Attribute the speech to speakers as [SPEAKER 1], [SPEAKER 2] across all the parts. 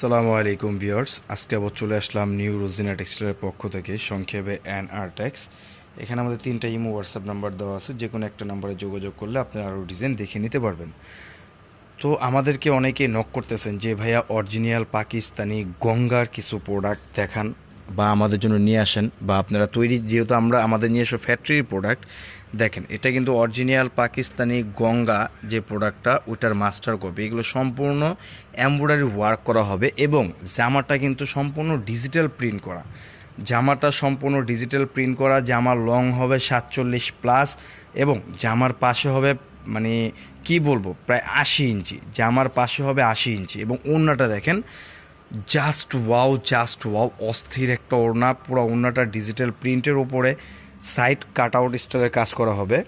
[SPEAKER 1] আসসালামু আলাইকুম ভিউয়ার্স। আজকে আবার চলে আসলাম নিউ রোজিনা টেক্সটাইলের পক্ষ থেকে, সংক্ষেপে অ্যান আর্টেক্স এখানে আমাদের তিনটা ইমো হোয়াটসঅ্যাপ নাম্বার দেওয়া আছে যে কোনো একটা নাম্বারে যোগাযোগ করলে আপনারা আরও ডিজাইন দেখে নিতে পারবেন। তো আমাদেরকে অনেকে নক করতেছেন যে, ভাইয়া, অরিজিনাল পাকিস্তানি গঙ্গার কিছু প্রোডাক্ট দেখান বা আমাদের জন্য নিয়ে আসেন বা আপনারা তৈরি, যেহেতু আমরা, আমাদের নিয়ে এসো ফ্যাক্টরির প্রোডাক্ট দেখেন, এটা কিন্তু অরিজিনাল পাকিস্তানি গঙ্গা যে প্রোডাক্টটা ওটার মাস্টার কপি এগুলো সম্পূর্ণ এমব্রয়ডারি ওয়ার্ক করা হবে এবং জামাটা কিন্তু সম্পূর্ণ ডিজিটাল প্রিন্ট করা। জামাটা সম্পূর্ণ ডিজিটাল প্রিন্ট করা জামার লং হবে সাতচল্লিশ প্লাস এবং জামার পাশে হবে মানে কি বলব, প্রায় আশি ইঞ্চি। জামার পাশে হবে আশি ইঞ্চি এবং ওড়নাটা দেখেন জাস্ট ওয়াও জাস্ট ওয়াও অস্থির একটা ওড়না, পুরো ওড়নাটা ডিজিটাল প্রিন্টের উপরে। সাইড কাট আউট স্টাইলের কাজ করা হবে।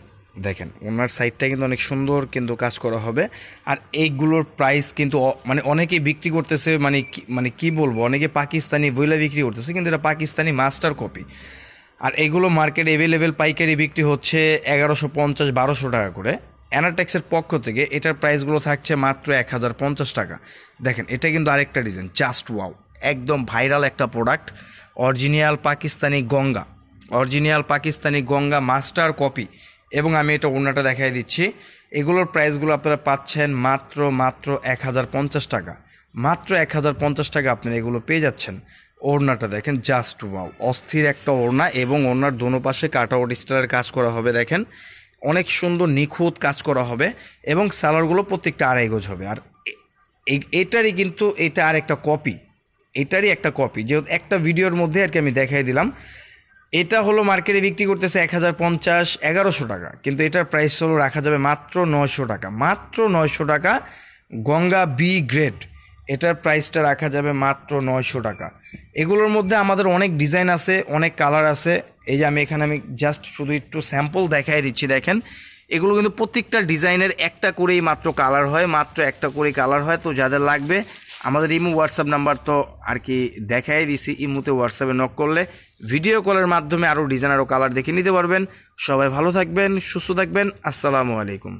[SPEAKER 1] দেখেন, ওনার সাইডটা কিন্তু অনেক সুন্দর কিন্তু কাজ করা হবে। আর এইগুলোর প্রাইস কিন্তু মানে অনেকেই বিক্রি করতেছে মানে মানে কি বলব, অনেকে পাকিস্তানি বইলা বিক্রি করতেছে, কিন্তু এটা পাকিস্তানি মাস্টার কপি আর এগুলো মার্কেট অ্যাভেলেবেল পাইকারি বিক্রি হচ্ছে এগারোশো পঞ্চাশ, বারোশো টাকা করে। অ্যানাটেক্সের পক্ষ থেকে এটার প্রাইসগুলো থাকছে মাত্র এক হাজার পঞ্চাশ টাকা। দেখেন, এটা কিন্তু আরেকটা ডিজাইন জাস্ট ওয়াও একদম ভাইরাল একটা product original Pakistani Ganga. Original Pakistani Ganga master copy. এবং আমি এটা ওড়নাটা দেখাই দিচ্ছি। এগুলোর প্রাইসগুলো আপনারা পাচ্ছেন মাত্র মাত্র এক হাজার পঞ্চাশ টাকা। মাত্র এক হাজার পঞ্চাশ টাকা আপনারা এগুলো পেয়ে যাচ্ছেন। ওড়নাটা দেখেন জাস্ট ওয়াও অস্থির একটা ওড়না এবং ওড়নার দোনো পাশে কাট আউট স্টাইলের কাজ করা হবে, দেখেন। অনেক সুন্দর নিখুঁত কাজ করা হবে এবং সালোয়ারগুলো প্রত্যেকটা আড়াই গজ হবে। আর এটারই কিন্তু এটা আর একটা কপি। এটারই একটা কপি। যেহেতু একটা ভিডিওর মধ্যে আর কি আমি দেখাই দিলাম এটা হলো মার্কেটে বিক্রি করতেছে এক হাজার পঞ্চাশ, এগারোশো টাকা। কিন্তু এটার প্রাইস হলো রাখা যাবে মাত্র নয়শো টাকা। মাত্র নয়শো টাকা গঙ্গা বি গ্রেড এটার প্রাইসটা রাখা যাবে মাত্র নয়শো টাকা। এগুলোর মধ্যে আমাদের অনেক ডিজাইন আছে, অনেক কালার আছে। এই যে আমি এখানে আমি জাস্ট শুধু একটু স্যাম্পল দেখাই দিচ্ছি, দেখেন। এগুলো কিন্তু প্রত্যেকটা ডিজাইনের একটা করেই মাত্র কালার হয়, মাত্র একটা করেই কালার হয়। তো যাদের লাগবে আমাদের ইমো হোয়াটসঅ্যাপ নাম্বার তো আর কি দেখাই দিছি। ইমুতে হোয়াটসঅ্যাপে নক করলে ভিডিও কলের মাধ্যমে আরও ডিজাইন আরও কালার দেখে নিতে পারবেন। সবাই ভালো থাকবেন, সুস্থ থাকবেন। আসসালামু আলাইকুম।